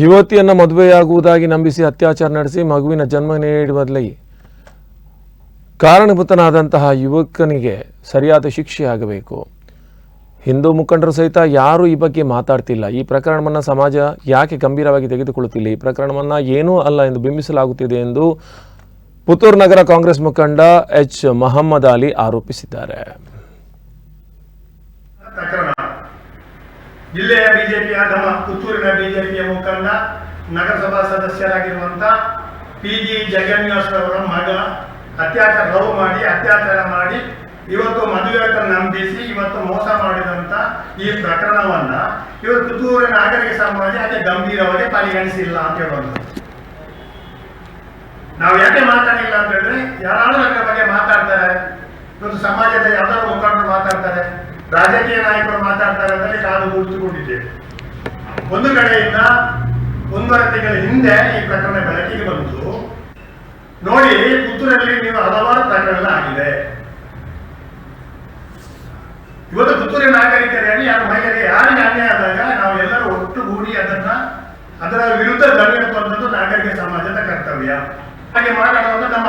ಯುವತಿಯನ್ನು ಮದುವೆಯಾಗುವುದಾಗಿ ನಂಬಿಸಿ ಅತ್ಯಾಚಾರ ನಡೆಸಿ ಮಗುವಿನ ಜನ್ಮ ನೀಡುವಲ್ಲಿ ಕಾರಣಭೂತನಾದಂತಹ ಯುವಕನಿಗೆ ಸರಿಯಾದ ಶಿಕ್ಷೆ ಆಗಬೇಕು. ಹಿಂದೂ ಮುಖಂಡರು ಸಹಿತ ಯಾರೂ ಈ ಬಗ್ಗೆ ಮಾತಾಡ್ತಿಲ್ಲ. ಈ ಪ್ರಕರಣವನ್ನು ಸಮಾಜ ಯಾಕೆ ಗಂಭೀರವಾಗಿ ತೆಗೆದುಕೊಳ್ಳುತ್ತಿಲ್ಲ? ಈ ಪ್ರಕರಣವನ್ನು ಏನೂ ಅಲ್ಲ ಎಂದು ಬಿಂಬಿಸಲಾಗುತ್ತಿದೆ ಎಂದು ಪುತ್ತೂರು ನಗರ ಕಾಂಗ್ರೆಸ್ ಮುಖಂಡ ಎಚ್. ಮೊಹಮ್ಮದ್ ಅಲಿ ಆರೋಪಿಸಿದ್ದಾರೆ ಪ್ರಕರಣ ಜಿಲ್ಲೆಯ ಬಿಜೆಪಿ ಆಗಮ ಪುತ್ತೂರಿನ ಬಿಜೆಪಿಯ ಮುಖಂಡ, ನಗರಸಭಾ ಸದಸ್ಯರಾಗಿರುವಂತ ಪಿ ಜಿ ಅವರ ಮಗ, ಅತ್ಯಾಚಾರ ಲವ್ ಮಾಡಿ, ಅತ್ಯಾಚಾರ ಮಾಡಿ ಇವತ್ತು ಮದುವೆ ನಂಬಿಸಿ ಇವತ್ತು ಮೋಸ ಮಾಡಿದಂತ ಈ ಪ್ರಕರಣವನ್ನ ಇವತ್ತು ಪುತ್ತೂರಿನ ನಾಗರಿಕ ಸಮಾಜ ಅದೇ ಗಂಭೀರವಾಗಿ ಪರಿಗಣಿಸಿಲ್ಲ ಅಂತ ಹೇಳೋದು. ನಾವು ಯಾಕೆ ಮಾತಾಡಿಲ್ಲ ಅಂತ ಹೇಳಿದ್ರೆ, ಯಾರಾದ್ರೂ ಅದರ ಬಗ್ಗೆ ಮಾತಾಡ್ತಾರೆ ಇವತ್ತು ಸಮಾಜದ ಯಾವ್ದಾದ್ರು ಮುಖಂಡರು ಮಾತಾಡ್ತಾರೆ ರಾಜಕೀಯ ನಾಯಕರು ಮಾತಾಡ್ತಾರೆ ಅಂತೇಳಿ ಕಾದು ಕೂಡಿಸಿಕೊಂಡಿದ್ದೇವೆ ಒಂದು ಕಡೆಯಿಂದ ಒಂದೂವರೆ ತಿಂಗಳ ಹಿಂದೆ ಈ ಪ್ರಕರಣ ಬೆಳಕಿಗೆ ಬಂತು ನೋಡಿ, ಪುತ್ತೂರಲ್ಲಿ ನೀವು ಹಲವಾರು ಪ್ರಕರಣ ಆಗಿದೆ. ಇವತ್ತು ಪುತ್ತೂರಿನ ನಾಗರಿಕರಲ್ಲಿ ಯಾರು ಮಹಿಳೆಯರಿಗೆ ಯಾರಿಗೆ ಅನ್ಯಾಯ ಆದಾಗ ನಾವು ಎಲ್ಲರೂ ಒಟ್ಟುಗೂಡಿ ಅದನ್ನ, ಅದರ ವಿರುದ್ಧ ಎತ್ತುವಂಥದ್ದು ನಾಗರಿಕ ಸಮಾಜದ ಕರ್ತವ್ಯ. ಹಾಗೆ ಮಾತಾಡುವಂತ ನಮ್ಮ